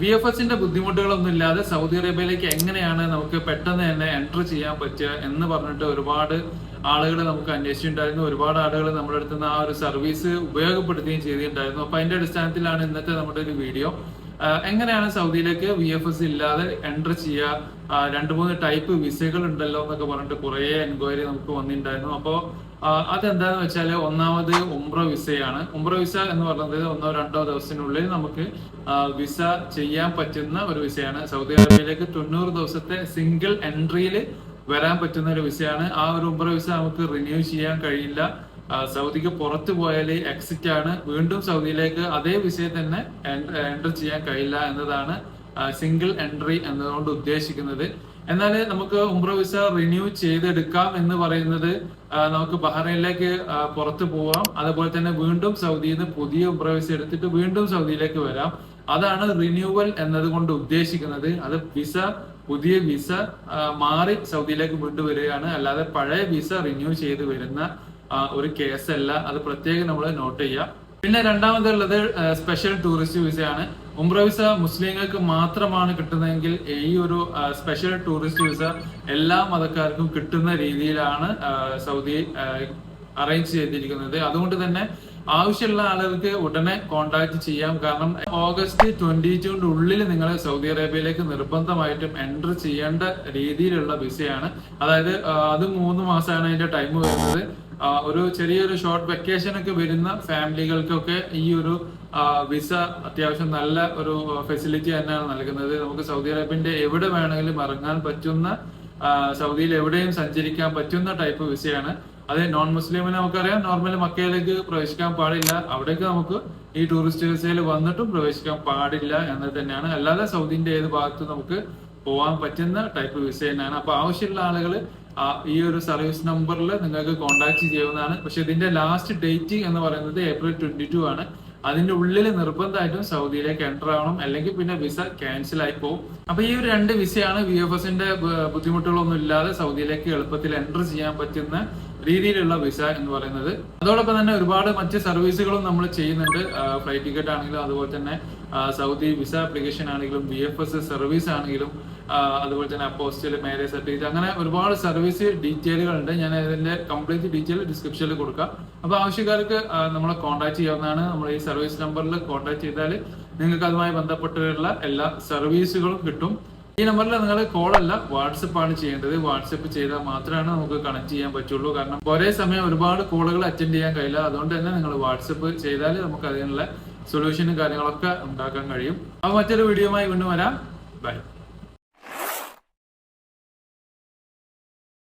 V F എസിന്റെ ബുദ്ധിമുട്ടുകളൊന്നും ഇല്ലാതെ സൗദി അറേബ്യയിലേക്ക് എങ്ങനെയാണ് നമുക്ക് പെട്ടെന്ന് തന്നെ എൻട്രി ചെയ്യാൻ പറ്റുക എന്ന് പറഞ്ഞിട്ട് ഒരുപാട് ആളുകൾ നമുക്ക് അന്വേഷിച്ചിട്ടുണ്ടായിരുന്നു. ഒരുപാട് ആളുകൾ നമ്മുടെ അടുത്ത് നിന്ന് ആ ഒരു സർവീസ് ഉപയോഗപ്പെടുത്തുകയും ചെയ്തിട്ടുണ്ടായിരുന്നു. അപ്പൊ അതിന്റെ അടിസ്ഥാനത്തിലാണ് ഇന്നത്തെ നമ്മുടെ ഒരു വീഡിയോ എങ്ങനെയാണ് സൗദിയിലേക്ക് വി എഫ് എസ് ഇല്ലാതെ എൻട്രി ചെയ്യുക? രണ്ടു മൂന്ന് ടൈപ്പ് വിസകൾ ഉണ്ടല്ലോ എന്നൊക്കെ പറഞ്ഞിട്ട് കുറേ എൻക്വയറി നമുക്ക് വന്നിട്ടുണ്ടായിരുന്നു. അപ്പോൾ അതെന്താന്ന് വെച്ചാൽ ഒന്നാമത് ഉംറ വിസയാണ്. ഉംറ വിസ എന്ന് പറയുന്നത് ഒന്നോ രണ്ടോ ദിവസത്തിനുള്ളിൽ നമുക്ക് വിസ ചെയ്യാൻ പറ്റുന്ന ഒരു വിസയാണ്. സൗദി അറേബ്യയിലേക്ക് തൊണ്ണൂറ് ദിവസത്തെ സിംഗിൾ എൻട്രിയിൽ വരാൻ പറ്റുന്ന ഒരു വിസയാണ്. ആ ഒരു ഉംറ വിസ നമുക്ക് റിന്യൂ ചെയ്യാൻ കഴിയില്ല. സൗദിക്ക് പുറത്തു പോയാൽ എക്സിറ്റ് ആണ്. വീണ്ടും സൗദിയിലേക്ക് അതേ വിസയെ തന്നെ എൻട്രി ചെയ്യാൻ കഴിയില്ല എന്നതാണ് സിംഗിൾ എൻട്രി എന്നതുകൊണ്ട് ഉദ്ദേശിക്കുന്നത്. എന്നാൽ നമുക്ക് ഉംറ വിസ റിന്യൂ ചെയ്തെടുക്കാം എന്ന് പറയുന്നത് നമുക്ക് ബഹ്റൈനിലേക്ക് പുറത്തു പോവാം. അതുപോലെ തന്നെ വീണ്ടും സൗദിയിൽ നിന്ന് പുതിയ ഉംറ വിസ എടുത്തിട്ട് വീണ്ടും സൗദിയിലേക്ക് വരാം. അതാണ് റിന്യൂവൽ എന്നതുകൊണ്ട് ഉദ്ദേശിക്കുന്നത്. അത് വിസ പുതിയ വിസ മാറി സൗദിയിലേക്ക് വീണ്ടും വരികയാണ്. അല്ലാതെ പഴയ വിസ റിന്യൂ ചെയ്ത് വരുന്ന ഒരു കേസല്ല. അത് പ്രത്യേകം നമ്മൾ നോട്ട് ചെയ്യാം. പിന്നെ രണ്ടാമതുള്ളത് സ്പെഷ്യൽ ടൂറിസ്റ്റ് വിസയാണ് ഉംറ വിസ മുസ്ലിങ്ങൾക്ക് മാത്രമാണ് കിട്ടുന്നതെങ്കിൽ ഈ ഒരു സ്പെഷ്യൽ ടൂറിസ്റ്റ് വിസ എല്ലാ മതക്കാർക്കും കിട്ടുന്ന രീതിയിലാണ് സൗദി അറേഞ്ച് ചെയ്തിരിക്കുന്നത്. അതുകൊണ്ട് തന്നെ ആവശ്യമുള്ള ആളുകൾക്ക് ഉടനെ കോണ്ടാക്ട് ചെയ്യാം. കാരണം ഓഗസ്റ്റ് ട്വന്റി ടുവിന്റെ ഉള്ളിൽ നിങ്ങൾ സൗദി അറേബ്യയിലേക്ക് നിർബന്ധമായിട്ടും എന്റർ ചെയ്യേണ്ട രീതിയിലുള്ള വിസയാണ് അതായത് അത് മൂന്ന് മാസമാണ് അതിന്റെ ടൈം വരുന്നത്. ഒരു ചെറിയൊരു ഷോർട്ട് വെക്കേഷൻ ഒക്കെ വരുന്ന ഫാമിലികൾക്കൊക്കെ ഈ ഒരു വിസ അത്യാവശ്യം നല്ല ഒരു ഫെസിലിറ്റി തന്നെയാണ് നൽകുന്നത്. നമുക്ക് സൗദി അറേബ്യന്റെ എവിടെ വേണമെങ്കിലും ഇറങ്ങാൻ പറ്റുന്ന സൗദിയിൽ എവിടെയും സഞ്ചരിക്കാൻ പറ്റുന്ന ടൈപ്പ് വിസയാണ് അത് നോൺ മുസ്ലിമിന് നമുക്കറിയാം. നോർമലി മക്കയിലേക്ക് പ്രവേശിക്കാൻ പാടില്ല. അവിടേക്ക് നമുക്ക് ഈ ടൂറിസ്റ്റ് വിസയിൽ വന്നിട്ടും പ്രവേശിക്കാൻ പാടില്ല എന്നത് തന്നെയാണ്. അല്ലാതെ സൗദിന്റെ ഏത് ഭാഗത്തും നമുക്ക് പോകാൻ പറ്റുന്ന ടൈപ്പ് വിസ തന്നെയാണ്. അപ്പൊ ആവശ്യമുള്ള ആളുകൾ ഈ ഒരു സർവീസ് നമ്പറിൽ നിങ്ങൾക്ക് കോൺടാക്ട് ചെയ്യാവുന്നതാണ്. പക്ഷെ ഇതിന്റെ ലാസ്റ്റ് ഡേറ്റ് എന്ന് പറയുന്നത് ഏപ്രിൽ ട്വന്റി ടു ആണ്. അതിന്റെ ഉള്ളിൽ നിർബന്ധമായിട്ടും സൗദിയിലേക്ക് എന്റർ ആവണം. അല്ലെങ്കിൽ പിന്നെ വിസ ക്യാൻസൽ ആയി പോകും അപ്പൊ ഈ ഒരു രണ്ട് വിസയാണ് വി എഫ് എസിന്റെ ബുദ്ധിമുട്ടുകളൊന്നും ഇല്ലാതെ സൗദിയിലേക്ക് എളുപ്പത്തിൽ എന്റർ ചെയ്യാൻ പറ്റുന്ന രീതിയിലുള്ള വിസ എന്ന് പറയുന്നത്. അതോടൊപ്പം തന്നെ ഒരുപാട് മറ്റ് സർവീസുകളും നമ്മൾ ചെയ്യുന്നുണ്ട്. ഫ്ലൈറ്റ് ടിക്കറ്റ് ആണെങ്കിലും അതുപോലെ തന്നെ സൗദി വിസ ആപ്ലിക്കേഷൻ ആണെങ്കിലും ബി എഫ് എസ് സർവീസ് ആണെങ്കിലും അതുപോലെ തന്നെ അപ്പോസ്റ്റൽ മാരേജ് സർട്ടിഫിക്കറ്റ് അങ്ങനെ ഒരുപാട് സർവീസ് ഡീറ്റെയിലുകൾ ഉണ്ട് ഞാൻ അതിന്റെ കംപ്ലീറ്റ് ഡീറ്റെയിൽ ഡിസ്ക്രിപ്ഷനിൽ കൊടുക്കാം. അപ്പൊ ആവശ്യക്കാർക്ക് നമ്മളെ കോൺടാക്ട് ചെയ്യാവുന്നതാണ്. നമ്മൾ ഈ സർവീസ് നമ്പറിൽ കോൺടാക്ട് ചെയ്താൽ നിങ്ങൾക്ക് അതുമായി ബന്ധപ്പെട്ടുള്ള എല്ലാ സർവീസുകളും കിട്ടും. ഈ നമ്പറിൽ നിങ്ങൾ കോൾ അല്ല വാട്സപ്പ് ആണ് ചെയ്യേണ്ടത്. വാട്സപ്പ് ചെയ്താൽ മാത്രമാണ് നമുക്ക് കണക്ട് ചെയ്യാൻ പറ്റുള്ളൂ. കാരണം ഒരേ സമയം ഒരുപാട് കോളുകൾ അറ്റൻഡ് ചെയ്യാൻ കഴിയില്ല. അതുകൊണ്ട് തന്നെ നിങ്ങൾ വാട്സപ്പ് ചെയ്താൽ നമുക്ക് അതിനുള്ള സൊല്യൂഷനും കാര്യങ്ങളൊക്കെ ഉണ്ടാക്കാൻ കഴിയും. അപ്പൊ മറ്റൊരു വീഡിയോയുമായി വീണ്ടും വരാം. ബൈ